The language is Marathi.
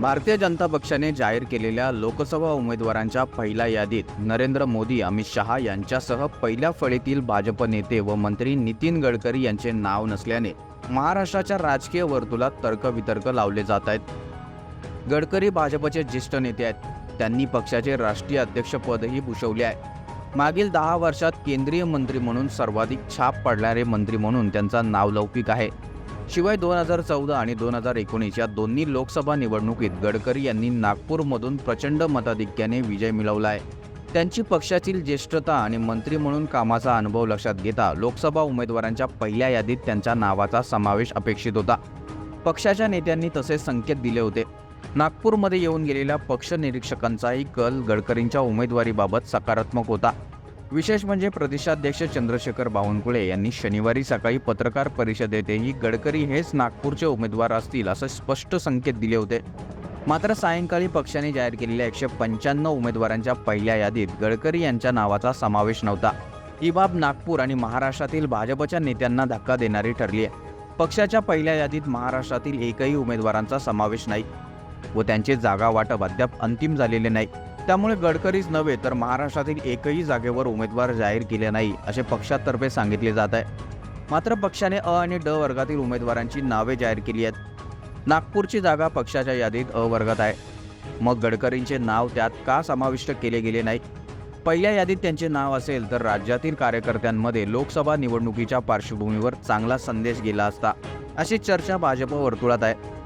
भारतीय जनता पक्षाने जाहीर केलेल्या लोकसभा उमेदवारांच्या पहिल्या यादीत नरेंद्र मोदी अमित शहा यांच्यासह पहिल्या फळीतील भाजप नेते व मंत्री नितीन गडकरी यांचे नाव नसल्याने महाराष्ट्राच्या राजकीय वर्तुळात तर्कवितर्क लावले जात आहेत. गडकरी भाजपचे ज्येष्ठ नेते आहेत. त्यांनी पक्षाचे राष्ट्रीय अध्यक्षपदही भूषवले आहे. मागील दहा वर्षात केंद्रीय मंत्री म्हणून सर्वाधिक छाप पडणारे मंत्री म्हणून त्यांचा नावलौकिक आहे. शिवाय दोन हजार चौदा आणि दोन हजार एकोणीस या दोन्ही लोकसभा निवडणुकीत गडकरी यांनी नागपूरमधून प्रचंड मताधिक्याने विजय मिळवला आहे त्यांची पक्षातील ज्येष्ठता आणि मंत्री म्हणून कामाचा अनुभव लक्षात घेता लोकसभा उमेदवारांच्या पहिल्या यादीत त्यांच्या नावाचा समावेश अपेक्षित होता. पक्षाच्या नेत्यांनी तसे संकेत दिले होते. नागपूरमध्ये येऊन गेलेल्या पक्ष निरीक्षकांचाही कल गडकरींच्या उमेदवारीबाबत सकारात्मक होता. विशेष म्हणजे प्रदेशाध्यक्ष चंद्रशेखर बावनकुळे यांनी शनिवारी सकाळी पत्रकार परिषदेतही गडकरी हेच नागपूरचे उमेदवार असतील असं स्पष्ट संकेत दिले होते. मात्र सायंकाळी पक्षाने जाहीर केलेल्या एकशे पंच्याण्णव उमेदवारांच्या पहिल्या यादीत गडकरी यांच्या नावाचा समावेश नव्हता. ही बाब नागपूर आणि महाराष्ट्रातील भाजपच्या नेत्यांना धक्का देणारी ठरली आहे. पक्षाच्या पहिल्या यादीत महाराष्ट्रातील एकही उमेदवारांचा समावेश नाही व त्यांचे जागा वाटप अद्याप अंतिम झालेले नाही. त्यामुळे गडकरीच नव्हे तर महाराष्ट्रातील एकही जागेवर उमेदवार जाहीर केले नाही असे पक्षातर्फे सांगितले जात आहे. मात्र पक्षाने अ आणि ड वर्गातील उमेदवारांची नावे जाहीर केली आहेत. नागपूरची जागा पक्षाच्या यादीत अ वर्गात आहे. मग गडकरींचे नाव त्यात का समाविष्ट केले गेले नाही? पहिल्या यादीत त्यांचे नाव असेल तर राज्यातील कार्यकर्त्यांमध्ये लोकसभा निवडणुकीच्या पार्श्वभूमीवर चांगला संदेश गेला असता अशी चर्चा भाजप वर्तुळात आहे.